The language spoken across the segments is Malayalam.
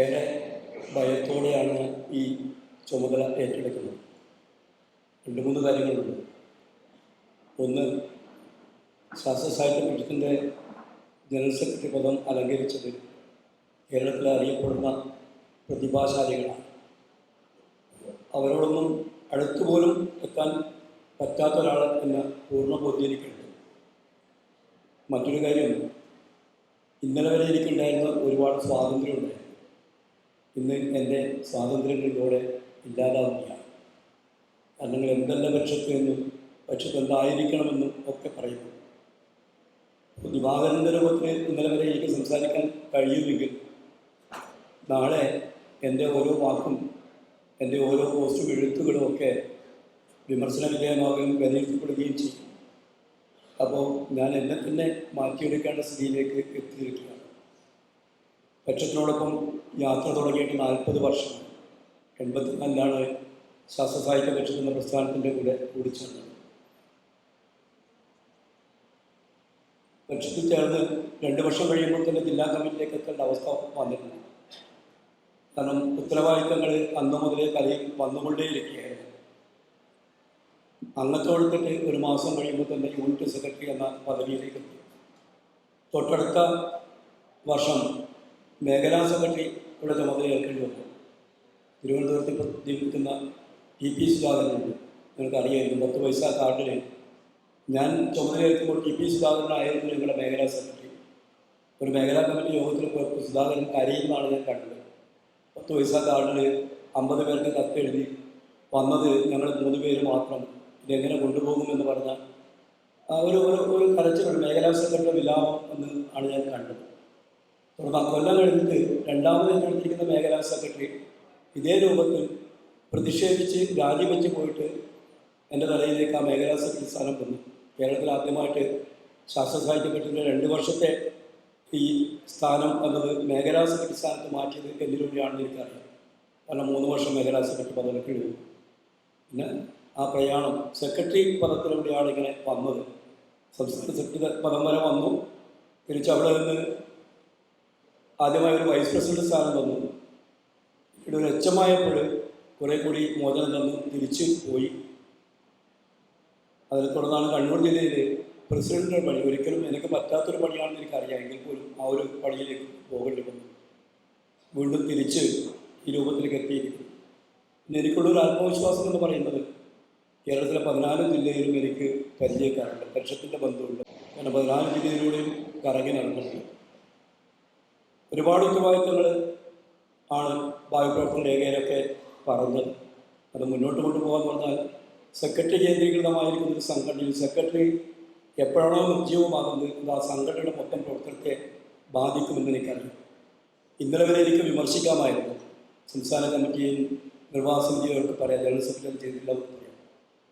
ഏറെ ഭയത്തോടെയാണ് ഈ ചുമതല ഏറ്റെടുക്കുന്നത്. രണ്ട് മൂന്ന് കാര്യങ്ങളുണ്ട്. ഒന്ന് ശാസ്ത്ര സാഹിത്യ പീഠത്തിന്റെ ജനറൽ സെക്രട്ടറി പദം അലങ്കരിച്ചത് കേരളത്തിൽ അറിയപ്പെടുന്ന പ്രതിഭാശാലികളാണ്. അവരോടൊന്നും അടുത്തുപോലും എത്താൻ പറ്റാത്ത ഒരാൾ എന്ന പൂർണ ബോധ്യം എനിക്കുണ്ട് മറ്റൊരു കാര്യം ഇന്നലെ വരെ എനിക്കുണ്ടായിരുന്ന ഒരുപാട് സ്വാതന്ത്ര്യം ഉണ്ടായിരുന്നു ഇന്ന് എന്റെ സ്വാതന്ത്ര്യങ്ങളിലൂടെ ഇല്ലാതാവുകയാണ്. അല്ലെങ്കിൽ എന്തല്ല പക്ഷത്ത് എന്നും പക്ഷത്ത് എന്തായിരിക്കണമെന്നും ഒക്കെ പറയുന്നു. ദിവാകരന്റെ രൂപത്തിൽ ഇന്നലെ വരെ എനിക്ക് സംസാരിക്കാൻ കഴിയുമെങ്കിൽ നാളെ എന്റെ ഓരോ വാക്കും എന്റെ ഓരോ പോസ്റ്റും എഴുത്തുകളും ഒക്കെ വിമർശന വിധേയമാവുകയും വിലയിരുത്തപ്പെടുകയും ചെയ്യും. അപ്പോൾ ഞാൻ എന്നെ തന്നെ മാറ്റിയെടുക്കേണ്ട സ്ഥിതിയിലേക്ക് എത്തിയിരിക്കുകയാണ്. പക്ഷത്തിനോടൊപ്പം യാത്ര തുടങ്ങിയിട്ട് നാൽപ്പത് വർഷം. എൺപത്തിനാലിലാണ് ശാസ്ത്ര സാഹിത്യ പക്ഷത്ത് എന്ന പ്രസ്ഥാനത്തിന്റെ കൂടെ കൂടിച്ചേർന്നത് പക്ഷത്തിൽ ചേർന്ന് രണ്ട് വർഷം കഴിയുമ്പോൾ തന്നെ ജില്ലാ കമ്മിറ്റിയിലേക്ക് എത്തേണ്ട അവസ്ഥ വന്നിട്ടുണ്ട്. കാരണം ഉത്തരവാദിത്തങ്ങൾ അന്ന് മുതലേ കലയിൽ വന്നുകൊണ്ടേയിരിക്കുകയായിരുന്നു. അന്നത്തെ കൊടുത്തിട്ട് ഒരു മാസം കഴിയുമ്പോൾ തന്നെ യൂണിറ്റ് സെക്രട്ടറി എന്ന പദവിയിലേക്ക് തൊട്ടടുത്ത വർഷം മേഖലാ സെക്രട്ടറി ഇവിടെ ചുമതല ഏൽക്കേണ്ടി വന്നു. തിരുവനന്തപുരത്ത് ഇപ്പോൾ ജീവിക്കുന്ന ടി പി സുധാകരനുണ്ട്. നിങ്ങൾക്ക് അറിയാമായിരുന്നു പത്ത് പൈസ കാർഡിൽ ഞാൻ ചുമതലയേൽക്കുമ്പോൾ ടി പി സുധാകരനായിരുന്നു ഞങ്ങളുടെ മേഖലാ സെക്രട്ടറി. ഒരു മേഖലാ കമ്മിറ്റി യോഗത്തിൽ പോയപ്പോൾ സുധാകരൻ കരയുന്നതാണ് ഞാൻ കണ്ടത്. പത്ത് പൈസ കാർഡിൽ അമ്പത് പേർക്ക് കത്തെഴുതി വന്നത് ഞങ്ങൾ മൂന്ന് പേര് മാത്രം. ഇതെങ്ങനെ കൊണ്ടുപോകുമെന്ന് പറഞ്ഞാൽ ഒരു ഒരു ഒരു മേഖലാ സെക്രട്ടറി വിലാപം എന്ന് ആണ് ഞാൻ കണ്ടത്. തുടർന്ന് കൊല്ലം കഴിഞ്ഞിട്ട് രണ്ടാമത് എടുത്തിരിക്കുന്ന മേഖലാ സെക്രട്ടറി ഇതേ രൂപത്തിൽ പ്രതിഷേധിച്ച് രാജിവെച്ച് പോയിട്ട് എന്റെ തലയിലേക്ക് ആ മേഖലാ സെക്രട്ടറി സ്ഥാനം വന്നു. കേരളത്തിൽ ആദ്യമായിട്ട് ശാസ്ത്ര സാഹിത്യ പറ്റിന്റെ രണ്ട് വർഷത്തെ ഈ സ്ഥാനം എന്നത് മേഖലാ സെക്രട്ടറി സ്ഥാനത്ത് മാറ്റിയത് എന്നിലൂടെയാണെന്ന് എനിക്കറിയാം. കാരണം മൂന്ന് വർഷം മേഖലാ സെക്രട്ടറി പദവിക്ക് എഴുതും പിന്നെ ആ പ്രയാണം സെക്രട്ടറി പദത്തിലൂടെയാണ് ഇങ്ങനെ വന്നത്. സംസ്ഥാന സെക്രട്ടറി പദം വരെ വന്നു. തിരിച്ചവിടെ നിന്ന് ആദ്യമായി ഒരു വൈസ് പ്രസിഡന്റ് സ്ഥാനം തന്നു ഇവിടെ ഒരു എച്ചമായപ്പോൾ കുറേ കൂടി മോചനം തന്നു തിരിച്ചു പോയി. അതിനെ തുടർന്നാണ് കണ്ണൂർ ജില്ലയിൽ പ്രസിഡന്റിന്റെ പണി. ഒരിക്കലും എനിക്ക് പറ്റാത്തൊരു പണിയാണെന്ന് എനിക്കറിയാം എങ്കിൽ പോലും ആ ഒരു പണിയിലേക്ക് പോകേണ്ടി വന്നു. വീണ്ടും തിരിച്ച് ഈ രൂപത്തിലേക്ക് എത്തിയിരിക്കുന്നു. പിന്നെ ആത്മവിശ്വാസം എന്ന് പറയുന്നത് കേരളത്തിലെ പതിനാല് ജില്ലയിലും എനിക്ക് പരിചയക്കാരുണ്ട്. ലക്ഷത്തിന്റെ ബന്ധമുണ്ട്. കാരണം പതിനാല് ജില്ലയിലൂടെയും കറങ്ങി നടന്നിട്ടുണ്ട്. ഒരുപാട് ഉത്തരവാദിത്തങ്ങൾ ആണ് വായുപ്രവർത്തന രേഖയിലൊക്കെ പറഞ്ഞത്. അത് മുന്നോട്ട് കൊണ്ടുപോകാൻ പറഞ്ഞാൽ സെക്രട്ടറി കേന്ദ്രീകൃതമായിരിക്കുന്ന ഒരു സംഘടനയിൽ സെക്രട്ടറി എപ്പോഴാണോ നിർജീവമാകുന്നത് അത് ആ സംഘടനയുടെ മൊത്തം പ്രവർത്തനത്തെ ബാധിക്കുമെന്ന് എനിക്കറിയാം. ഇന്നലെ വരെ എനിക്ക് വിമർശിക്കാമായിരുന്നു. സംസ്ഥാന കമ്മിറ്റിയും നിർവാഹ സമിതിയൊക്കെ പറയാം ജനറൽ സെക്രട്ടറി ചെയ്തിട്ടുള്ള പറയാം.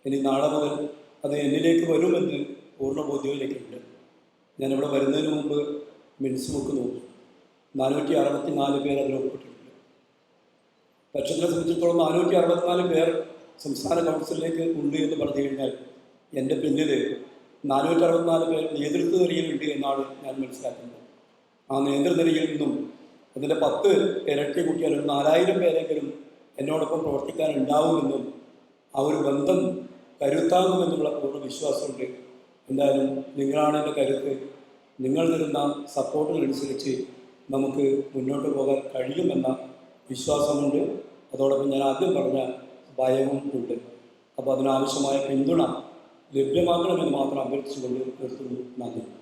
ഇനി നാളെ മുതൽ അത് എന്നിലേക്ക് വരുമെന്ന് പൂർണ ബോധ്യം എനിക്കുണ്ട്. ഞാനിവിടെ വരുന്നതിന് മുമ്പ് മിൻസ് ബുക്ക് നോക്കി. നാനൂറ്റി അറുപത്തി നാല് പേർ അതിൽ ഉൾപ്പെട്ടിട്ടുണ്ട്. പക്ഷത്തിനെ സംബന്ധിച്ചിടത്തോളം നാനൂറ്റി അറുപത്തിനാല് പേർ സംസ്ഥാന കൗൺസിലിലേക്ക് ഉണ്ട് എന്ന് പറഞ്ഞു കഴിഞ്ഞാൽ എന്റെ പിന്നിൽ നാനൂറ്റി അറുപത്തിനാല് പേർ നേതൃത്വ നിരയിലുണ്ട് എന്നാണ് ഞാൻ മനസ്സിലാക്കുന്നത്. ആ നേതൃനിരയിൽ നിന്നും അതിന്റെ പത്ത് ഇരട്ടി കുട്ടികൾ നാലായിരം പേരെങ്കിലും എന്നോടൊപ്പം പ്രവർത്തിക്കാൻ ഉണ്ടാവുമെന്നും ആ ഒരു ബന്ധം കരുത്താകുമെന്നുള്ള പൂർണ വിശ്വാസമുണ്ട്. എന്തായാലും നിങ്ങളാണ് എന്റെ കരുത്ത്. നിങ്ങൾ തരുന്ന സപ്പോർട്ടിനനുസരിച്ച് നമുക്ക് മുന്നോട്ട് പോകാൻ കഴിയുമെന്ന വിശ്വാസമുണ്ട്. അതോടൊപ്പം ഞാൻ ആദ്യം പറഞ്ഞ ഭയവും ഉണ്ട്. അപ്പോൾ അതിനാവശ്യമായ പിന്തുണ ലഭ്യമാക്കണമെന്ന് മാത്രം അഭ്യർത്ഥിച്ചുകൊണ്ട് നിർത്തുന്നു. നന്ദി.